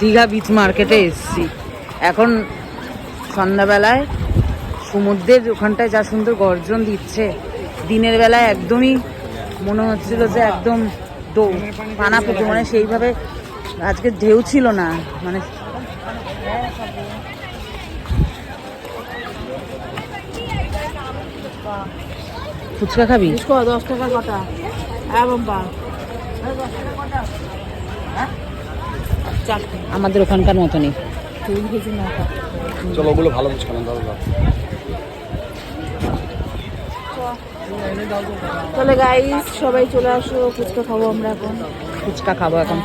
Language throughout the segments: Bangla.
দীঘা বিচ মার্কেটে এসছি। এখন সন্ধ্যাবেলায় সমুদ্রের ওখানটায় যা সুন্দর গর্জন দিচ্ছে দিনের বেলায় একদমই মনে হচ্ছিল যে একদম পানা পুকুর মানে সেইভাবে আজকে ঢেউ ছিল না মানে ফুচকা খাবি? দশ টাকা কটা। হ্যাঁ বাবা। দশ টাকা কটা হ্যাঁ? আমাদের ওখানকার মতনই। তিন চলো ওগুলো ভালো ফুচকা না দাদা তাহলে গাইস সবাই চলে আসো ফুচকা খাব আমরা এখন। ফুচকা খাব এখন।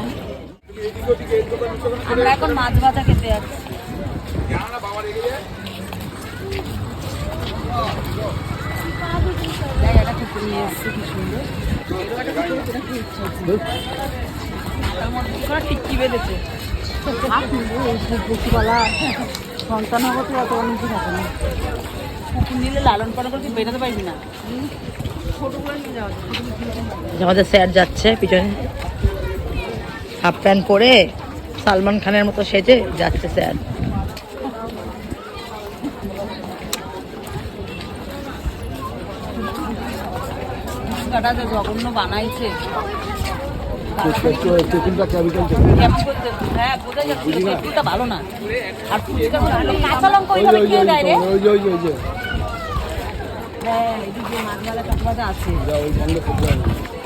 আমরা এখন মাছ ভাজা খেতে যাচ্ছি। জায়গাটা খুব সুন্দর। তার মধ্যে কি করে বেঁধেছে? পশুপালা সন্তান হব তো অনেক থাকে না। কুকুর নিলে লালন পালন করে বেরোতে পারবি না। আমাদের স্যার যাচ্ছে পিছনে। হাফ প্যান্ট পরে সালমান খানের মতো সেজে যাচ্ছে স্যার। যে জঘন্য বানাইছে। টিফিনটা হ্যাঁ ভালো না আর কাঁচা লঙ্কা ওইভাবে খেয়ে দেয় রে ওই ওই ওই যে হ্যাঁ এদিকে মাছওয়ালা কাঁচা আছে যা ওই বন্ধ করতে হবে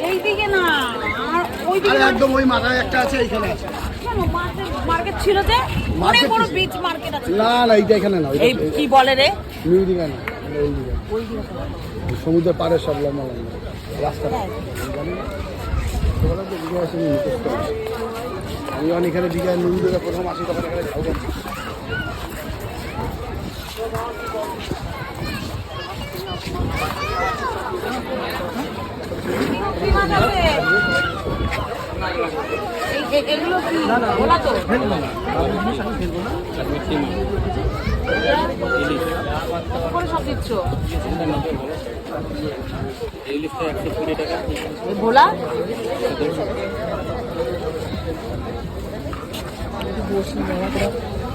এইদিকে না আর ওইদিকে একদম ওই মাথায় একটা আছে এইখানে আছে। মার্কেট ছিল যে অনেক বড় বিচ মার্কেট আছে। না না এইটা এখানে না এই কি বলে রে? না সমুদ্রের পাড়ে সব লম্বা লম্বা। রাস্তা। তো আসেনি মুখস্থ আছে। আমি যখন এখানে দীঘায় নিউ দিঘা প্রথম আসি তখন এখানে এগুলো কি? ওলা তো। করে সব দিচ্ছ। এই ভোলা?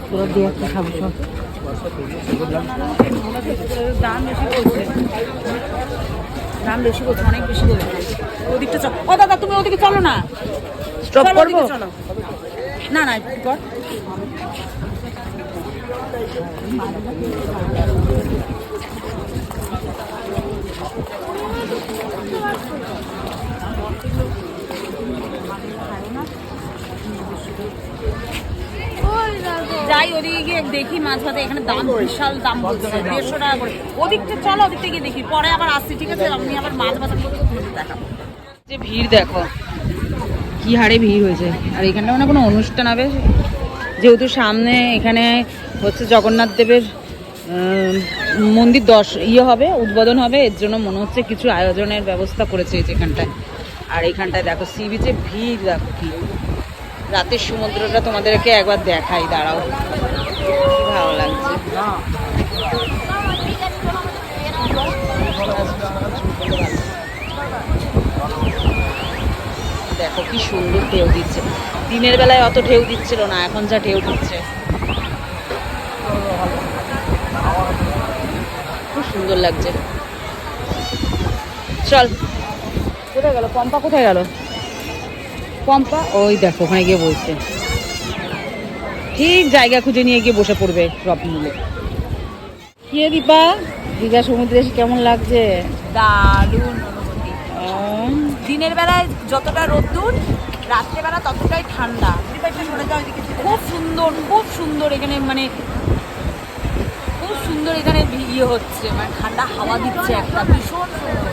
তোরা দিয়ে একটা খাব সব দাম বেশি বলছে দাম বেশি বলছে অনেক বেশি বলছে ওদিকটা চল। ও দাদা তুমি ওদিকে চলো না। স্টপ করব? চলো। না না একটু কর যাই ওদিকে গিয়ে দেখি ভাতে এখানে দাম বিশাল দাম বলছে দেড়শো টাকা করে। ওদিকটা চলো ওদিক থেকে দেখি। পরে আবার আসছি ঠিক আছে? আমি আবার মাছ ভাতা করতে দেখাবো। যে ভিড় দেখো কি হারে ভিড় হয়েছে। আর এখানটা মানে কোনো অনুষ্ঠান হবে? যেহেতু সামনে এখানে হচ্ছে জগন্নাথ দেবের মন্দির দশ ইয়ে হবে উদ্বোধন হবে এর জন্য মনে হচ্ছে কিছু আয়োজনের ব্যবস্থা করেছে এই যেখানটায়। আর এখানটায় দেখো সি বিচে ভিড় দেখো কি। রাতের সমুদ্রটা তোমাদেরকে একবার দেখাই, দাঁড়াও। ভালো লাগছে। দেখো কি সুন্দর ঢেউ দিচ্ছে। দিনের বেলায় অত ঢেউ দিচ্ছিল না, এখন যা ঢেউ দিচ্ছে। খুব সুন্দর লাগছে। চল। কোথায় গেল? পম্পা কোথায় গেল? পম্পা ওই দেখো ওখানে গিয়ে বলছে। ঠিক জায়গা খুঁজে নিয়ে গিয়ে বসে পড়বে সব মিলে। কি দীপা? দীঘা সমুদ্রে এসে কেমন লাগছে? দারুণ। দিনের বেলায় যতটা রোদ্দুর রাত্রেবেলা ততটাই ঠান্ডা। খুব সুন্দর খুব সুন্দর এখানে মানে খুব সুন্দর এখানে ইয়ে হচ্ছে মানে ঠান্ডা হাওয়া দিচ্ছে একটা ভীষণ সুন্দর।